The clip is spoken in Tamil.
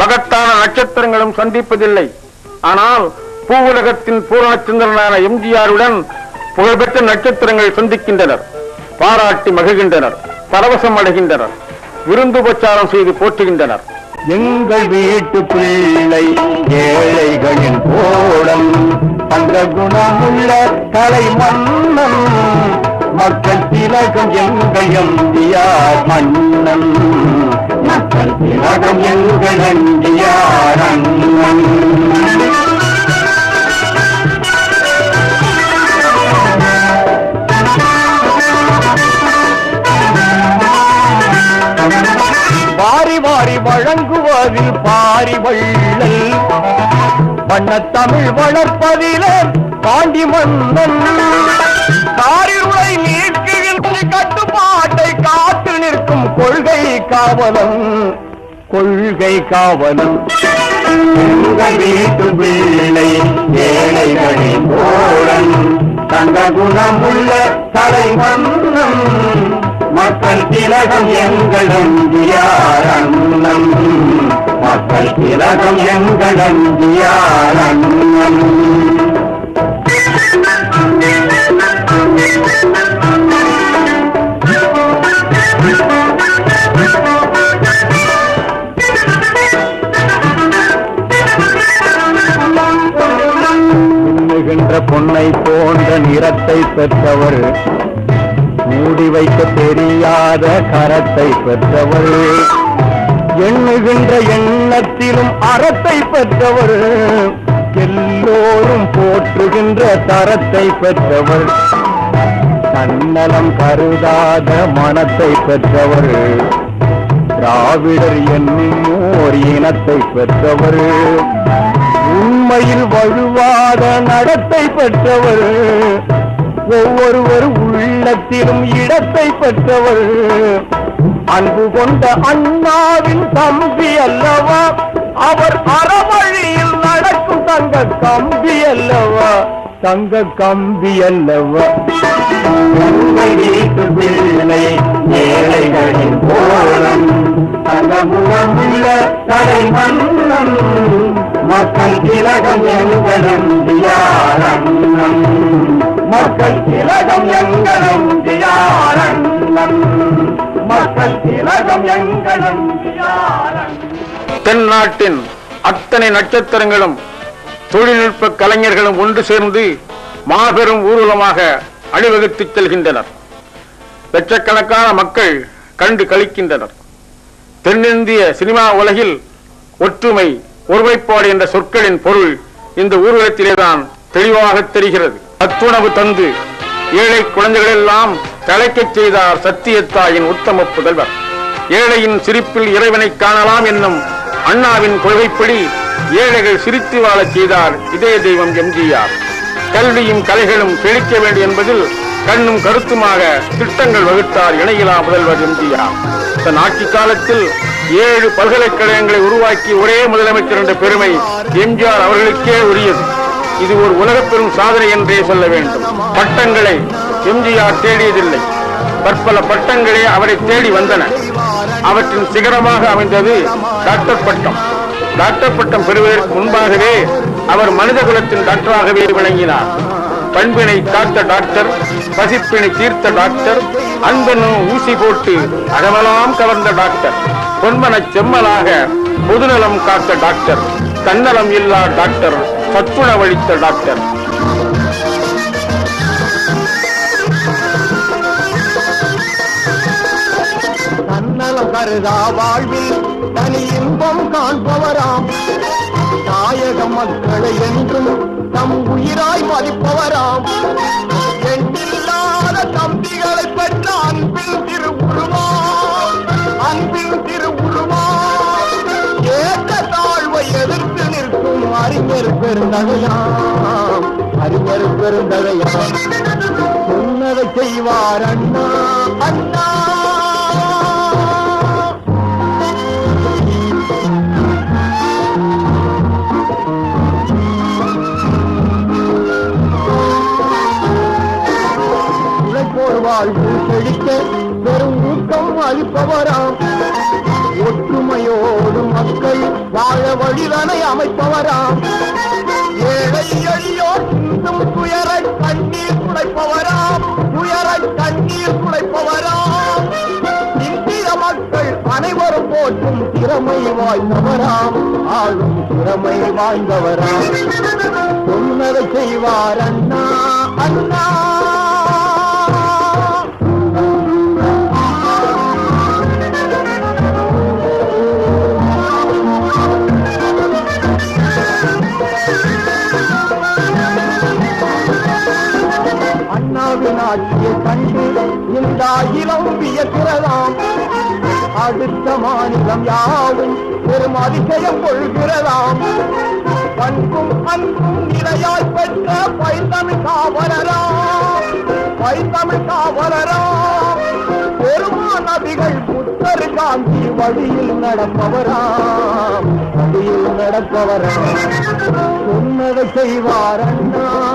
மகத்தான நட்சத்திரங்களும் சந்திப்பதில்லை. ஆனால் பூவுலகத்தின் பூரணச்சந்திரனான எம்ஜிஆருடன் புகழ்பெற்ற நட்சத்திரங்கள் சந்திக்கின்றனர். பாராட்டி மகிழ்கின்றனர் பரவசம் அடைகின்றனர் விருந்துபச்சாரம் செய்து போற்றுகின்றனர். எங்கள் வீட்டு பிள்ளை ஏழைகளின் போடம் அந்த குணமுள்ள கலை மன்னன் மக்கள் திலகம் எங்கள் எம்ஜிஆர் மன்னன். எங்கள் வாரி வாரி வழங்குவதில் பாரி வள்ளல் வண்ணத் தமிழ் வளர்ப்பதிலே பாண்டி மன்னன் காரிருளை நீக்குகின்ற கட்டுப்பாட்டை காத்து நிற்கும் கொள்கை காவலன். கொள்கை காவலன். எங்கள் வீட்டு பிள்ளை ஏழைகளின் கோழன் தங்க குணமுள்ள தலை மன்னன் மக்கள் திலகம் எங்கள் அந்தியார் மக்கள் திலகம் எங்கள் அந்தியார் அண்ணன் போன்ற நிறத்தை பெற்றவர் மூடி வைக்க தெரியாத கரத்தை பெற்றவர் எண்ணுகின்ற எண்ணத்திலும் அறத்தை பெற்றவர் எல்லோரும் போற்றுகின்ற தரத்தை பெற்றவர் தன்னலம் கருதாத மனத்தை பெற்றவர் திராவிடர் என்னும் ஓர் இனத்தை பெற்றவர் உண்மையில் வழுவாத நடத்தை பெற்றவர். ஒவ்வொருவர் உள்ளத்திலும் இடத்தை பெற்றவர். அன்பு கொண்ட அண்ணாவின் தம்பி அல்லவா? அவர் அறவழியில் நடக்கும் தங்க கம்பி அல்லவா? தங்க கம்பி அல்லவா? பிள்ளை ஏழைகளின் கோலம். தங்கமுகமுள்ள தலை மன்னன் திலகம் எங்களும் தியாரண்ணம் மக்கள் திலகம் எங்களும் தியாரண்ணம் மக்கள் திலகம் எங்களும் தியாரண்ணன் தென்னாட்டின் அத்தனை நட்சத்திரங்களும் தொழில்நுட்ப கலைஞர்களும் ஒன்று சேர்ந்து மாபெரும் ஊர்வலமாக அணிவகுத்து செல்கின்றனர். லட்சக்கணக்கான மக்கள் கண்டு கழிக்கின்றனர் தென்னிந்திய சினிமா உலகில் ஒற்றுமை ஒருமைப்பாடு என்ற சொற்களின் பொருள் இந்த ஊர்வலத்திலேதான் தெளிவாக தெரிகிறது. அத்துணவு தந்து ஏழை குழந்தைகளெல்லாம் தலைக்கச் செய்தார் சத்தியத்தாயின் உத்தம புதல்வர். ஏழையின் சிரிப்பில் இறைவனை காணலாம் என்னும் அண்ணாவின் கொள்கைப்படி ஏழைகள் சிரித்து வாழச் செய்தார் இதய தெய்வம் எம்ஜிஆர். கல்வியும் கலைகளும் செழிக்க வேண்டும் என்பதில் கண்ணும் கருத்துமாக திட்டங்கள் வகுத்தார் இணையிலா முதல்வர் எம்ஜிஆர். தன் ஆட்சி காலத்தில் ஏழு பல்கலைக்கழகங்களை உருவாக்கி ஒரே முதலமைச்சர் என்ற பெருமை எம்ஜிஆர் அவர்களுக்கே உரியது. இது ஒரு உலக பெரும் சாதனை என்றே சொல்ல வேண்டும். பட்டங்களை எம்ஜிஆர் தேடியதில்லை. பற்பல பட்டங்களே அவரை தேடி வந்தன. அவற்றின் சிகரமாக அமைந்தது டாக்டர் பட்டம். டாக்டர் பட்டம் பெறுவதற்கு முன்பாகவே அவர் மனித குலத்தின் டாக்டராகவே விளங்கினார். பண்பினை காத்த டாக்டர் பசிப்பினை தீர்த்த டாக்டர் அன்பனும் ஊசி போட்டு அகமெல்லாம் கவர்ந்த டாக்டர் பொன்மனச் செம்மலாக பொதுநலம் காத்த டாக்டர் தன்னலம் இல்லா டாக்டர் சத்துணவழித்த டாக்டர். தன்னலம் கருதா வாழ்வில் தனி இன்பம் காண்பவராம். தாயக மக்களை என்றும் நம் உயிராய் மதிப்பவராம். எண்ணில்லாத தம்பிகளை பெற்ற அன்பில் திருவுருவாம் அன்பில் திருவுருவாம் ஏற்ற தாழ்வை எதிர்த்து நிற்கும் அறிஞர் பெருந்தகையாம். அறிஞர் பெருந்தகையாம். சொன்னதை செய்வார் அண்ணா. வாழ்வு செழிக்க பெரும் ஊக்கம் அளிப்பவராம். ஒற்றுமையோடு மக்கள் வாழ வழிதனை அமைப்பவராம். ஏழை எளியோர் சிந்தும் துயரை கண்ணீர் துடைப்பவராம். துயரை கண்ணீர் துடைப்பவராம். இந்திய மக்கள் அனைவரும் போற்றும் திறமை வாய்ந்தவராம். ஆளும் திறமை வாய்ந்தவராம். சொன்னதை செய்வார் அண்ணா அண்ணா. அண்ணாவின் கண்டு இந்த அகிலம் வியக்கிறதாம் அடுத்த மாநிலம் யாவும் பெரும் அதிசயம் கொள்கிறதாம். பண்பும் அன்பும் நிலையாய் பெற்ற பைந்தமிழ் காவலராம். பைந்தமிழ் காவலராம். பெருமான் நபிகள் புத்தர் காந்தி வழியில் நடப்பவராம். வழியில் நடப்பவராம். சொன்னதை செய்வார் அண்ணா.